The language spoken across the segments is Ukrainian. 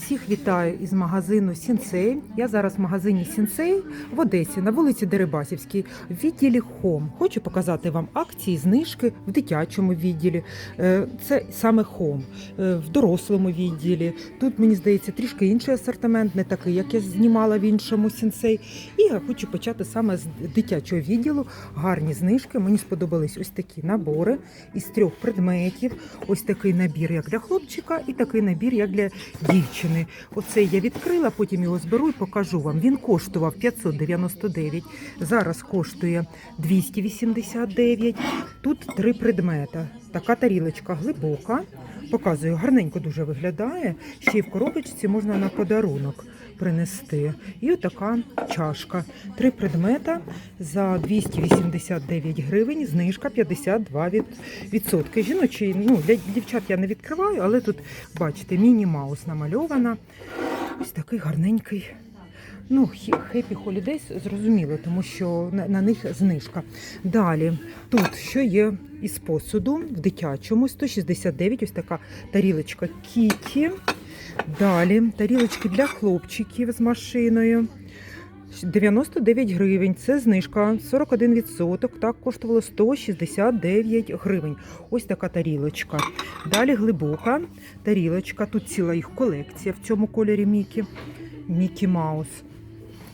Всіх вітаю із магазину Сінсей. Я зараз в магазині Сінсей в Одесі на вулиці Дерибасівській в відділі Хом. Хочу показати вам акції, знижки в дитячому відділі. Е, Це саме Хом, Е, в дорослому відділі. Тут мені здається трішки інший асортимент, не такий, як я знімала в іншому Сінсей. І я хочу почати саме з дитячого відділу. Гарні знижки. Мені сподобались ось такі набори із трьох предметів. Ось такий набір, як для хлопчика, і такий набір, як для дівчини. Оцей я відкрила, потім його зберу і покажу вам. Він коштував 599, зараз коштує 289. Тут три предмета. Така тарілочка глибока. Показую, гарненько дуже виглядає. Ще й в коробочці можна на подарунок принести. І отака чашка. Три предмета за 289 гривень, знижка 52 від- відсотки. Жіночий, ну для дівчат я не відкриваю, але тут бачите, міні-маус намальована. Ось такий гарненький. Ну, Happy Holidays зрозуміло, тому що на, на них знижка. Далі, тут що є із посуду в дитячому 169, ось така тарілочка Кіті. Далі тарілочки для хлопчиків з машиною. 99 гривень, це знижка 41%, так коштувало 169 гривень. Ось така тарілочка. Далі глибока тарілочка. Тут ціла їх колекція в цьому кольорі Мікі. Мікі Маус.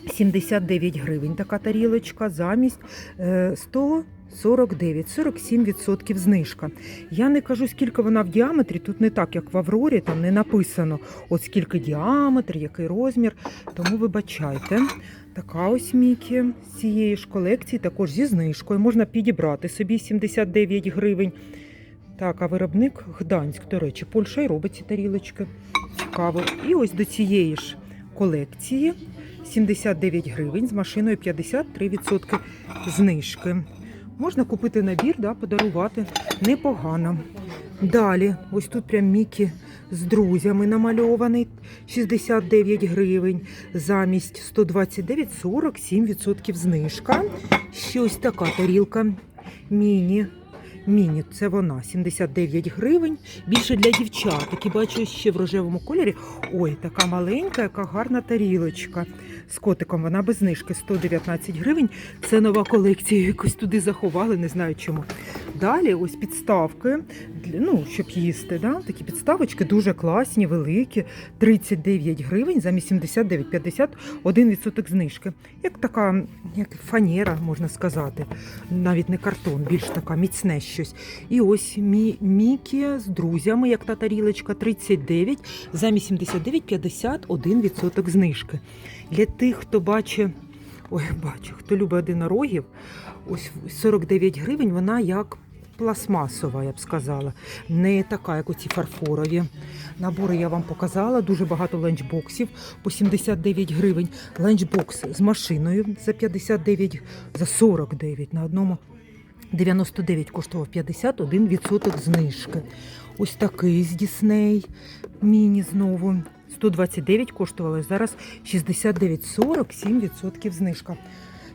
79 гривень така тарілочка замість е, 149, 47% знижка. Я не кажу, скільки вона в діаметрі, тут не так, як в Аврорі, там не написано, от скільки діаметр, який розмір, тому вибачайте. Така ось Мікі з цієї ж колекції, також зі знижкою. Можна підібрати собі 79 гривень. Так, а виробник Гданськ, до речі, Польща й робить ці тарілочки. Цікаво. І ось до цієї ж колекції 79 гривень з машиною 53% знижки. Можна купити набір, да, подарувати непогано. Далі, ось тут прям Мікі з друзями намальований 69 гривень, замість 129 47% знижка. Ще ось така тарілка міні. Міні, це вона 79 гривень. Більше для дівчат. Такі бачу ще в рожевому кольорі. Ой, така маленька, яка гарна тарілочка. З котиком вона без знижки 119 гривень. Це нова колекція. Якось туди заховали, не знаю чому. Далі ось підставки, ну, щоб їсти. Да? Такі підставочки дуже класні, великі. 39 гривень замість 79, 51% знижки. Як така як фанера, можна сказати. Навіть не картон, більш така міцне щось. І ось мі, Мікі з друзями, як та тарілочка, 39, замість 79, 51% знижки. Для тих, хто бачить, ой, бачу, хто любить одинорогів, ось 49 гривень, вона як пластмасова, я б сказала. Не така, як оці фарфорові. Набори я вам показала, дуже багато ланчбоксів по 79 гривень. Ланчбокс з машиною за 59, за 49 на одному. 99 коштував 51% знижки. Ось такий з Дісней міні знову. 129 коштувало, зараз 69, 47% знижка.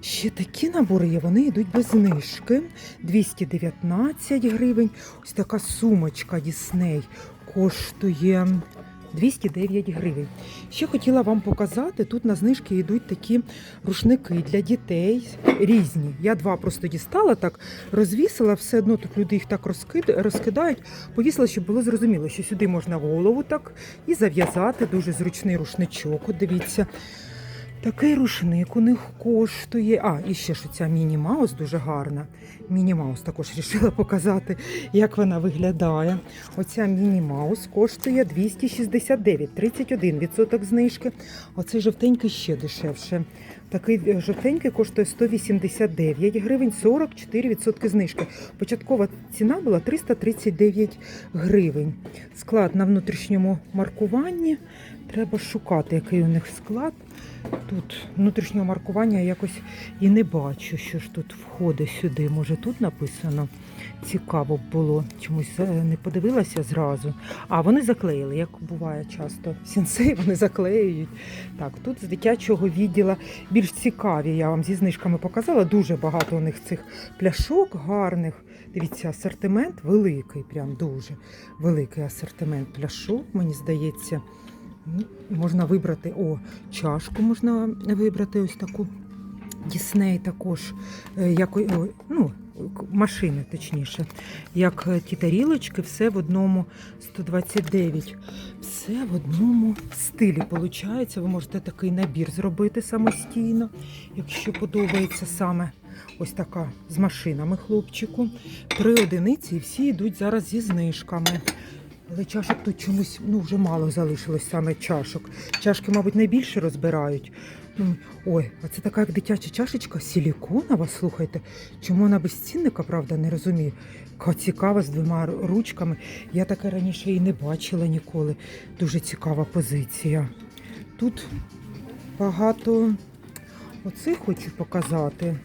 Ще такі набори є, вони йдуть без знижки. 219 гривень. Ось така сумочка Дісней коштує 209 гривень. Ще хотіла вам показати, тут на знижки йдуть такі рушники для дітей різні. Я два просто дістала, так розвісила, все одно тут люди їх так розкидають. Повісила, щоб було зрозуміло, що сюди можна голову так і зав'язати. Дуже зручний рушничок. От дивіться. Такий рушник у них коштує. А, і ще що ця міні-маус дуже гарна. Міні-маус також вирішила показати, як вона виглядає. Оця міні-маус коштує 269, 31% знижки. Оцей жовтенький ще дешевше. Такий е, жовтенький коштує 189 гривень, 44% знижки. Початкова ціна була 339 гривень. Склад на внутрішньому маркуванні. Треба шукати, який у них склад. Тут внутрішнього маркування я якось і не бачу, що ж тут входить сюди. Може тут написано. Цікаво було. Чомусь е, не подивилася зразу. А вони заклеїли, як буває часто. Сінсей вони заклеюють. Так, тут з дитячого відділа більш цікаві. Я вам зі знижками показала. Дуже багато у них цих пляшок гарних. Дивіться, асортимент великий, прям дуже великий асортимент пляшок, мені здається. Ну, Можна вибрати о, чашку можна вибрати ось таку. Дісней також, е, як ну, машини, точніше, як е, ті тарілочки, все в одному 129. Все в одному стилі виходить. Ви можете такий набір зробити самостійно, якщо подобається саме ось така з машинами хлопчику. Три одиниці і всі йдуть зараз зі знижками. Але чашок тут чомусь ну, вже мало залишилось саме чашок. Чашки, мабуть, найбільше розбирають. Ой, а це така як дитяча чашечка силіконова, слухайте. Чому вона без цінника, правда, не розумію. Цікава з двома ручками. Я таке раніше і не бачила ніколи. Дуже цікава позиція. Тут багато оцих хочу показати.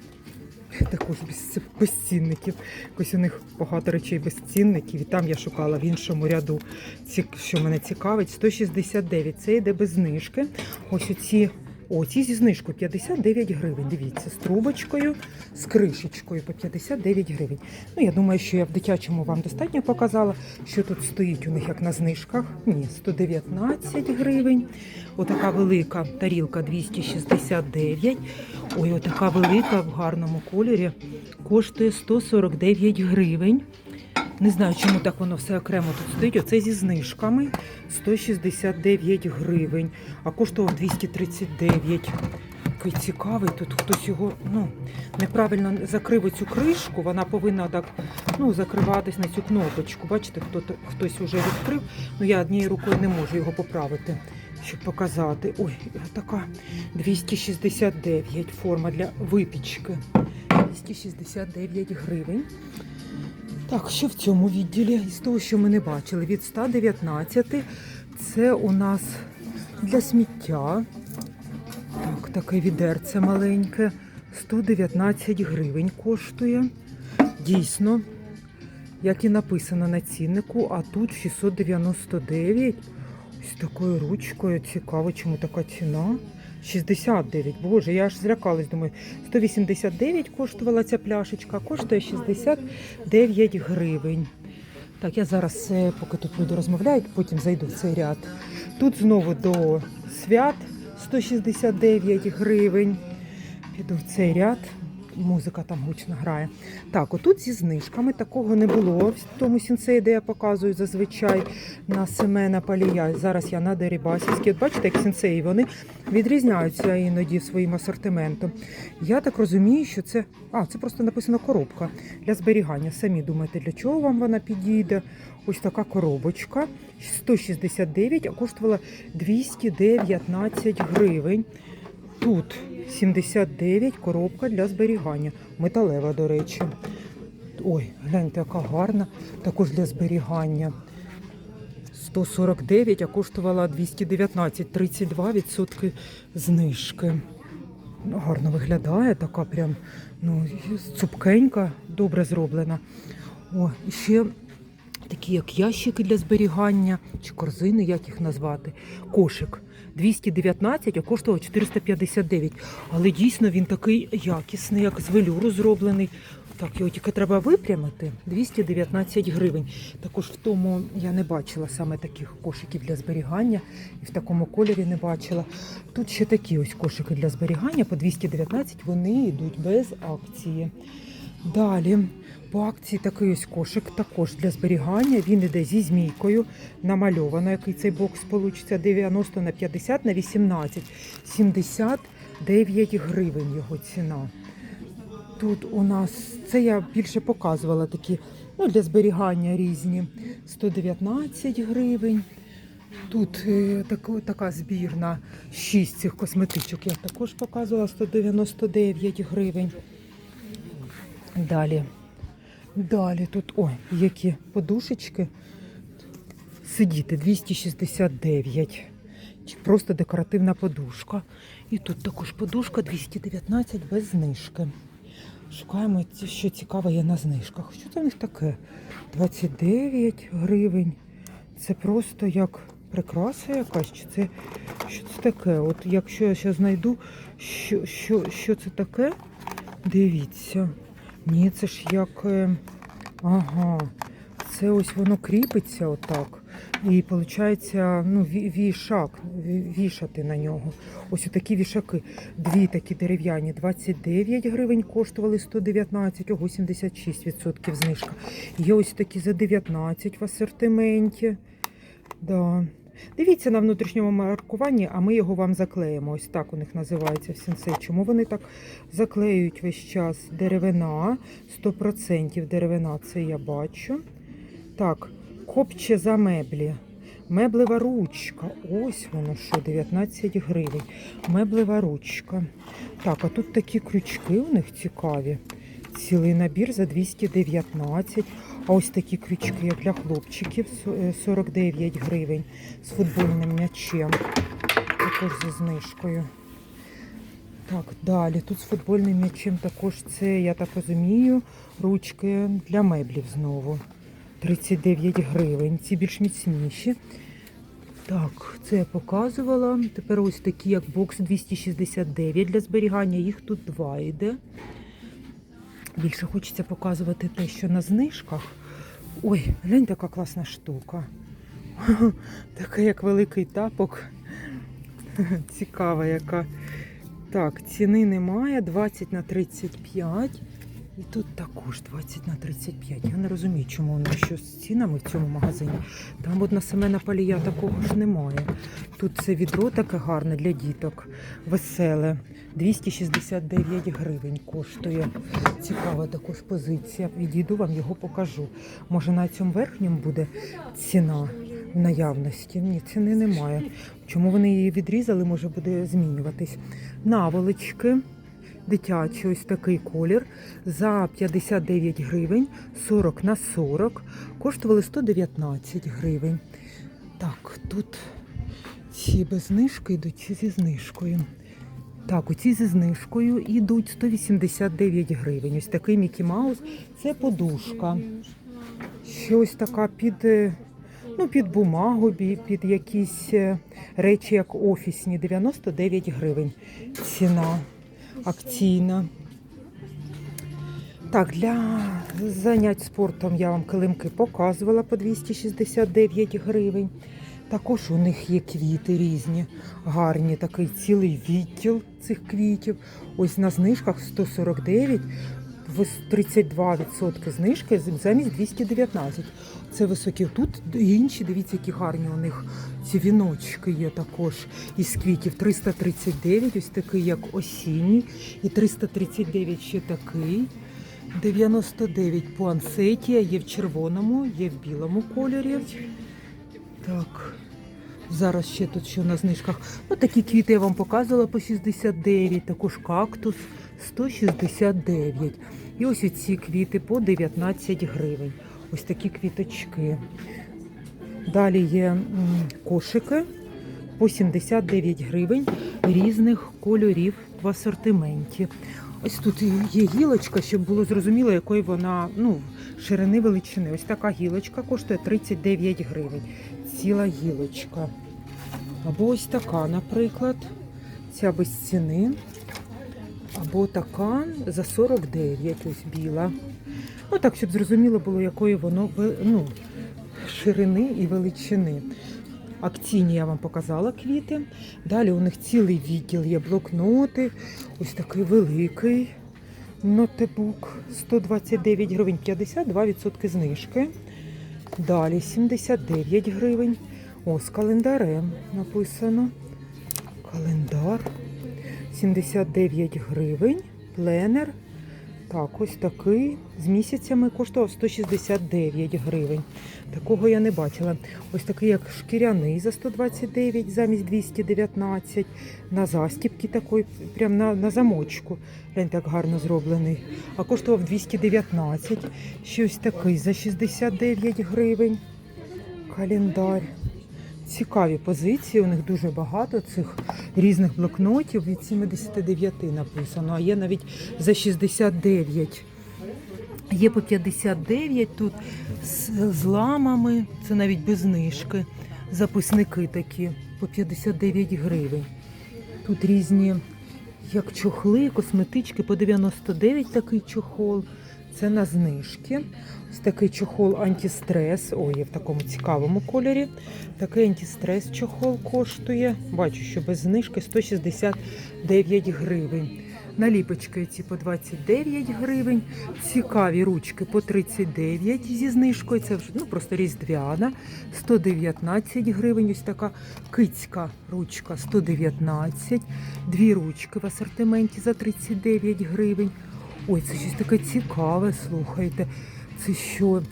Також без, без цінників. Якось у них багато речей без цінників. І там я шукала в іншому ряду, що мене цікавить. 169. Це йде без знижки. Ось оці. О, ці зі знижкою 59 гривень. Дивіться, з трубочкою, з кришечкою по 59 гривень. Ну, я думаю, що я в дитячому вам достатньо показала, що тут стоїть у них як на знижках. Ні, 119 гривень. Отака велика тарілка 269. Ой, отака велика в гарному кольорі. Коштує 149 гривень. Не знаю, чому так воно все окремо тут стоїть. Оце зі знижками 169 гривень, а коштував 239. Який цікавий, тут хтось його ну, неправильно закрив цю кришку, вона повинна так ну, закриватись на цю кнопочку. Бачите, хто, хтось вже відкрив. Ну я однією рукою не можу його поправити, щоб показати. Ой, така 269 форма для випічки. 269 гривень. Так, що в цьому відділі? Із того, що ми не бачили, від 119 це у нас для сміття. Так, таке відерце маленьке. 119 гривень коштує. Дійсно, як і написано на ціннику, а тут 699. Ось такою ручкою. Цікаво, чому така ціна. 69. Боже, я аж злякалась, думаю, 189 коштувала ця пляшечка, коштує 69 гривень. Так, я зараз, е, поки тут люди розмовляють, потім зайду в цей ряд. Тут знову до свят 169 гривень. Піду в цей ряд. Музика там гучно грає. Так, отут зі знижками такого не було в тому сінцеї, де я показую зазвичай на Семена Палія. Зараз я на Дерибасівській. От бачите, як сінцеї вони відрізняються іноді своїм асортиментом. Я так розумію, що це. А, це просто написано коробка для зберігання. Самі думаєте, для чого вам вона підійде? Ось така коробочка. 169, а коштувала 219 гривень. Тут 79 коробка для зберігання. Металева, до речі. Ой, гляньте, яка гарна. Також для зберігання. 149, а коштувала 219, 32% знижки. Ну, Гарно виглядає, така прям ну, цупкенька, добре зроблена. О, ще такі як ящики для зберігання, чи корзини, як їх назвати. Кошик 219, а коштував 459. Але дійсно він такий якісний, як з велюру зроблений. Так, його тільки треба випрямити. 219 гривень. Також в тому я не бачила саме таких кошиків для зберігання. І в такому кольорі не бачила. Тут ще такі ось кошики для зберігання по 219, вони йдуть без акції. Далі по акції такий ось кошик також для зберігання. Він іде зі змійкою. Намальовано, який цей бокс получиться 90 на 50 на 18. 79 гривень його ціна. Тут у нас це я більше показувала такі ну, для зберігання різні. 119 гривень. Тут е, тако- така збірна 6 цих косметичок. Я також показувала 199 гривень. Далі. Далі тут, ой, які подушечки. Сидіти 269. Чи Просто декоративна подушка. І тут також подушка 219 без знижки. Шукаємо, що цікаве є на знижках. Що це в них таке? 29 гривень. Це просто як прикраса якась, чи це що це таке? От якщо я зараз знайду, що, що, що це таке, дивіться. Ні, це ж як. е, Ага. Це ось воно кріпиться отак. І виходить, ну, вішак, вішати на нього. Ось такі вішаки. Дві такі дерев'яні 29 гривень коштували 119, ого, 76% знижка. Є ось такі за 19 в асортименті. Да. Дивіться на внутрішньому маркуванні, а ми його вам заклеїмо. Ось так у них називається в сенсей. Чому вони так заклеюють весь час? Деревина, 100% деревина, це я бачу. Так, копче за меблі. Меблева ручка. Ось воно що, 19 гривень. Меблева ручка. Так, а тут такі крючки у них цікаві. Цілий набір за 219. А ось такі крючки для хлопчиків е, 49 гривень з футбольним м'ячем. Також зі знижкою. Так, далі. Тут з футбольним м'ячем також це, я так розумію, ручки для меблів знову. 39 гривень. Ці більш міцніші. Так, це я показувала. Тепер ось такі, як бокс 269 для зберігання. Їх тут два йде. Більше хочеться показувати те, що на знижках. Ой, глянь, така класна штука. Така як великий тапок. Цікава яка. Так, ціни немає, 20 на 35. І тут також 20 на 35. Я не розумію, чому воно що з цінами в цьому магазині. Там от на Семена Палія такого ж немає. Тут це відро таке гарне для діток, веселе. 269 гривень коштує. Цікава також позиція. Відійду вам його покажу. Може на цьому верхньому буде ціна в наявності? Ні, ціни немає. Чому вони її відрізали, може буде змінюватись. Наволочки. Дитячий ось такий колір за 59 гривень, 40 на 40, коштували 119 гривень. Так, тут ці без знижки йдуть ці зі знижкою. Так, оці зі знижкою йдуть 189 гривень. Ось такий Мікі Маус. Це подушка. Ще ось така під, е, ну, під бумагу, під якісь е, речі, як офісні, 99 гривень. Ціна акційна. Так, для занять спортом я вам килимки показувала по 269 гривень. Також у них є квіти різні, гарні, такий цілий відділ цих квітів. Ось на знижках 149, 32% знижки замість 219. Це високі. Тут інші, дивіться, які гарні у них ці віночки є також із квітів. 339, ось такий, як осінній, і 339 ще такий. 99 пуансетія, є в червоному, є в білому кольорі. Так, зараз ще тут що на знижках. Ну, такі квіти я вам показувала по 69, також кактус 169. І ось ці квіти по 19 гривень. Ось такі квіточки. Далі є кошики по 79 гривень різних кольорів в асортименті. Ось тут є гілочка, щоб було зрозуміло, якої вона ну, ширини величини. Ось така гілочка коштує 39 гривень. Ціла гілочка. Або ось така, наприклад, ця без ціни. Або така за 49, ось біла. Ну так, щоб зрозуміло було, якої воно ну, ширини і величини. Акційні я вам показала квіти. Далі у них цілий відділ є блокноти. Ось такий великий нотебук. 129 гривень 52% знижки. Далі 79 гривень. О, з календарем написано. Календар. 79 гривень. Пленер. Так, ось такий з місяцями коштував 169 гривень. Такого я не бачила. Ось такий, як шкіряний за 129 замість 219. На застіпки такий, прям на, на замочку. Глянь, так гарно зроблений. А коштував 219. Ще ось такий за 69 гривень. Календар. Цікаві позиції, у них дуже багато цих різних блокнотів. Від 79 написано, а є навіть за 69. Є по 59 тут з зламами, це навіть без знижки. Записники такі по 59 гривень. Тут різні, як чохли, косметички по 99 такий чохол. Це на знижки. Ось такий чохол антистрес. Ой, є в такому цікавому кольорі. Такий антистрес чохол коштує. Бачу, що без знижки 169 гривень. Наліпочки ці по 29 гривень. Цікаві ручки по 39 зі знижкою. Це вже ну, просто різдвяна. 119 гривень. Ось така кицька ручка 119. Дві ручки в асортименті за 39 гривень. Ой, це щось таке цікаве, слухайте. Це що?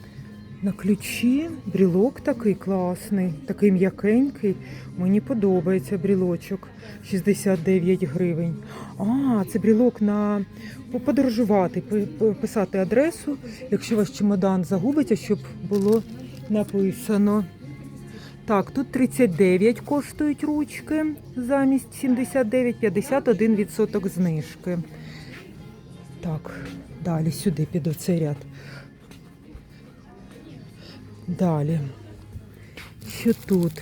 На ключі брілок такий класний, такий м'якенький. Мені подобається брілочок 69 гривень. А, це брілок на подорожувати, пи- пи- писати адресу, якщо ваш чемодан загубиться, щоб було написано. Так, тут 39 коштують ручки замість 79, 51% знижки. Так, далі сюди під оцей ряд. Далі. Що тут?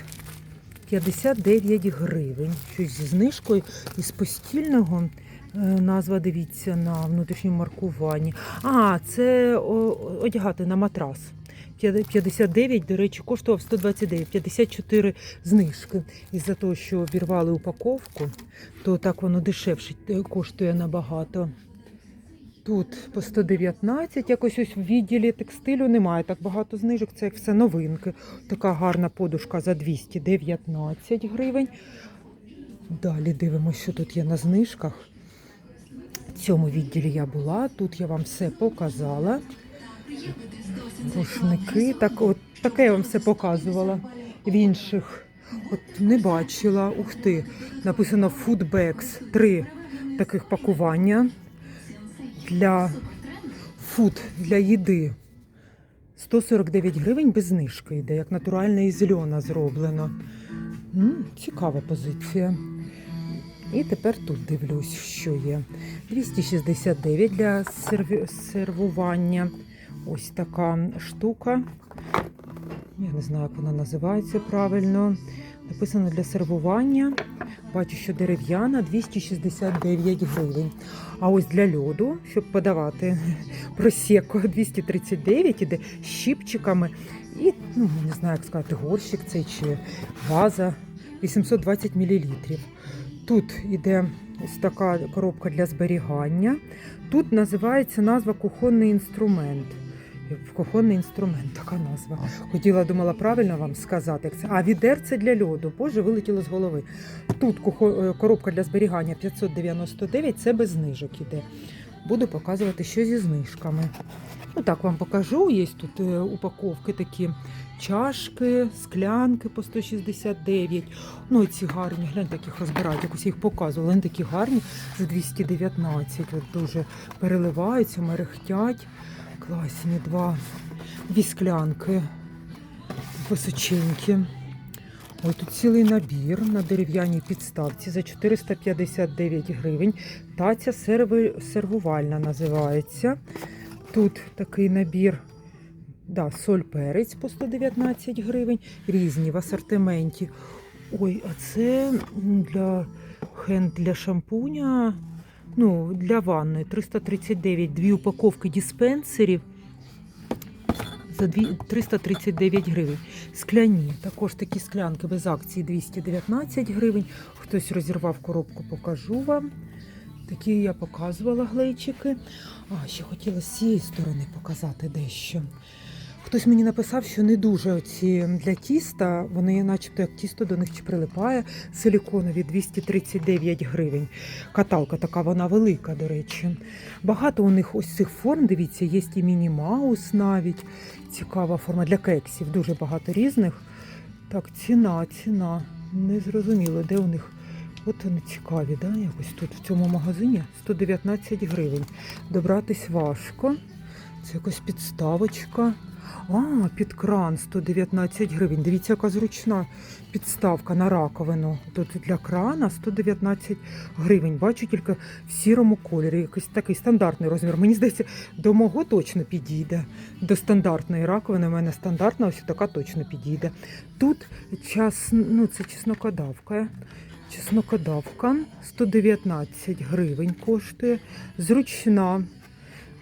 59 гривень. Щось зі знижкою із постільного. е, Назва дивіться на внутрішньому маркуванні. А, це одягати на матрас. 59, до речі, коштував 129, 54 знижки. Із-за того, що обірвали упаковку, то так воно дешевше е, коштує набагато. Тут по 119, якось ось в відділі текстилю немає так багато знижок, це як все новинки. Така гарна подушка за 219 гривень. Далі дивимося, що тут є на знижках. В цьому відділі я була, тут я вам все показала. Рушники, так, от, таке я вам все показувала. В інших от не бачила. Ух ти, написано Foodbags. Три таких пакування для фуд, для їди. 149 гривень без знижки йде, як натуральна і зелена зроблено. М, цікава позиція. І тепер тут дивлюсь, що є. 269 для серві- сервування. Ось така штука. Я не знаю, як вона називається правильно. Написано для сервування. Бачу, що дерев'яна 269 гривень. А ось для льоду, щоб подавати просеко 239 іде з щіпчиками. І, ну, не знаю, як сказати, горщик цей чи ваза 820 мл. Тут іде ось така коробка для зберігання. Тут називається назва кухонний інструмент. Кухонний інструмент, така назва. Хотіла, думала правильно вам сказати. А відерце для льоду. Боже, вилетіло з голови. Тут е, коробка для зберігання 599, це без знижок іде. Буду показувати, що зі знижками. Ну так вам покажу. Є тут е, упаковки такі чашки, склянки по 169. Ну і ці гарні, гляньте, яких розбирають, якось їх показували. Вони такі гарні за 219. От дуже переливаються, мерехтять. Класні два. Дві склянки височенькі. Ой, тут цілий набір на дерев'яній підставці за 459 гривень. Таця сервувальна називається. Тут такий набір. Да, соль перець по 119 гривень, різні в асортименті. Ой, а це для хенд для шампуня, ну, для ванни 339, дві упаковки диспенсерів за 339 гривень. Скляні, також такі склянки без акції 219 гривень. Хтось розірвав коробку, покажу вам. Такі я показувала глечики. А, ще хотіла з цієї сторони показати дещо. Хтось мені написав, що не дуже оці для тіста, вони начебто як тісто до них чи прилипає. Силіконові 239 гривень. Каталка така, вона велика, до речі. Багато у них ось цих форм, дивіться, є і міні-маус навіть. Цікава форма для кексів, дуже багато різних. Так, ціна, ціна. Не зрозуміло, де у них. От вони цікаві, да? якось тут в цьому магазині 119 гривень. Добратись важко. Це якась підставочка. А, під кран 119 гривень. Дивіться, яка зручна підставка на раковину. Тут для крана 119 гривень. Бачу тільки в сірому кольорі. Якийсь такий стандартний розмір. Мені здається, до мого точно підійде. До стандартної раковини. У мене стандартна, ось така точно підійде. Тут час, ну це чеснокодавка. Чеснокодавка 119 гривень коштує. Зручна.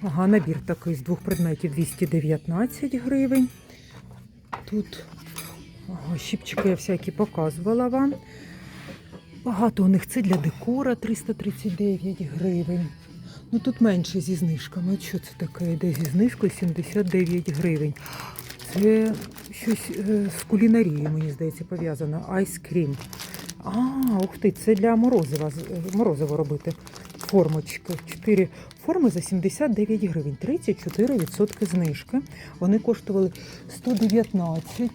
Ага, набір такий з двох предметів 219 гривень. Тут ага, щіпчики я всякі показувала вам. Багато у них це для декора 339 гривень. Ну тут менше зі знижками. От що це таке? Йде зі знижкою 79 гривень. Це щось е, з кулінарією, мені здається, пов'язано. Айскрім. А, ух ти, це для морозива, е, морозиво робити. Формочки. Чотири форми за 79 гривень. 34% знижки. Вони коштували 119.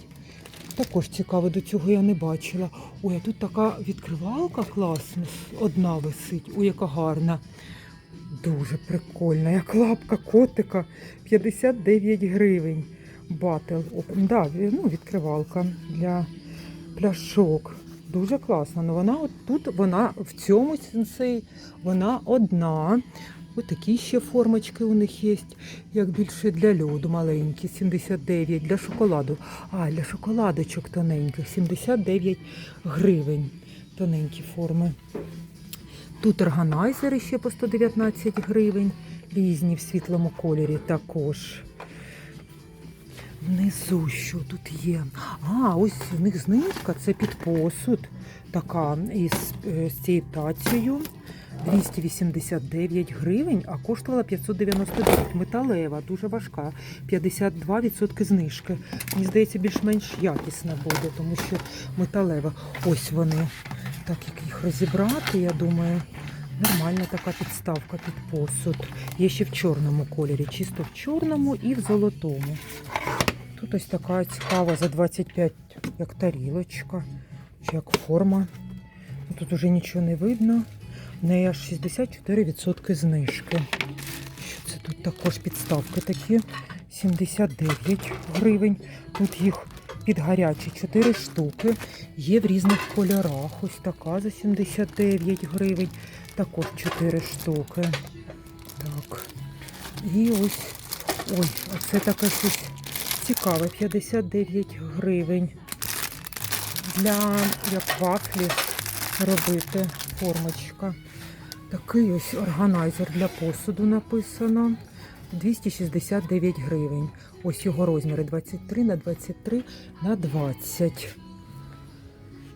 Також цікаво, до цього я не бачила. Ой, а тут така відкривалка класна. Одна висить. Ой, яка гарна. Дуже прикольна. Як лапка котика. 59 гривень. Батл. Да, ну, відкривалка для пляшок. Дуже класно. Ну вона от тут, вона в цьому сенсей, вона одна. Ось такі ще формочки у них є, як більше для льоду маленькі, 79, для шоколаду. А, для шоколадочок тоненьких, 79 гривень. Тоненькі форми. Тут органайзери ще по 119 гривень, різні в світлому кольорі також. Внизу що тут є? А, ось в них знижка, це під посуд. Така із, е, з цією тацією. 289 гривень, а коштувала 599. Металева, дуже важка. 52% знижки. Мені здається, більш-менш якісна буде, тому що металева. Ось вони. Так як їх розібрати, я думаю, нормальна така підставка під посуд. Є ще в чорному кольорі, чисто в чорному і в золотому. Тут ось така цікава за 25, як тарілочка, чи як форма. Ну, Тут уже нічого не видно. В неї аж 64% знижки. Що це тут також підставки такі? 79 гривень. Тут їх під гарячі 4 штуки. Є в різних кольорах. Ось така за 79 гривень. Також 4 штуки. Так. І ось. Ой, оце таке щось цікаве. 59 гривень. Для як вафлі робити формочка. Такий ось органайзер для посуду написано. 269 гривень. Ось його розміри 23 на 23 на 20.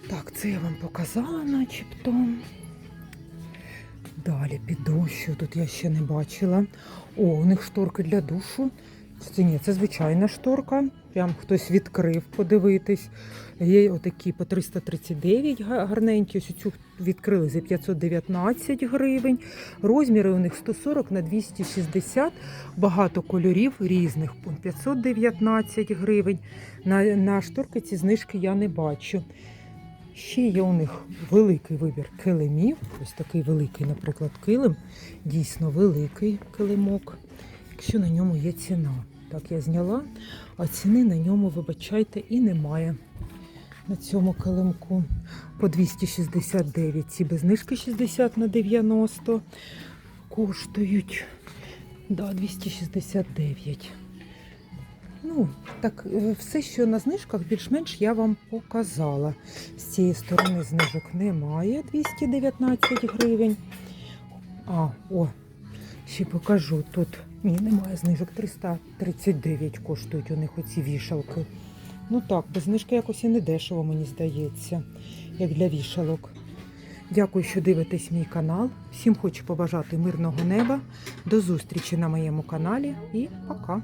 Так, це я вам показала начебто. Далі піду, що тут я ще не бачила. О, у них шторки для душу. Ні, це звичайна шторка. Прям хтось відкрив подивитись. Є отакі по 339 гарненькі. Ось цю відкрили за 519 гривень. Розміри у них 140 на 260. Багато кольорів різних. 519 гривень. На, на шторки ці знижки я не бачу. Ще є у них великий вибір килимів. Ось такий великий, наприклад, килим. Дійсно великий килимок. Якщо на ньому є ціна. Так, я зняла, а ціни на ньому, вибачайте, і немає. На цьому килимку по 269. Ці без знижки 60 на 90 коштують. Да, 269. Ну, так, е, все, що на знижках, більш-менш я вам показала. З цієї сторони знижок немає 219 гривень. А, о, ще покажу тут. Ні, немає знижок. 339 коштують у них оці вішалки. Ну так, без знижки якось і не дешево, мені здається, як для вішалок. Дякую, що дивитесь мій канал. Всім хочу побажати мирного неба. До зустрічі на моєму каналі і пока!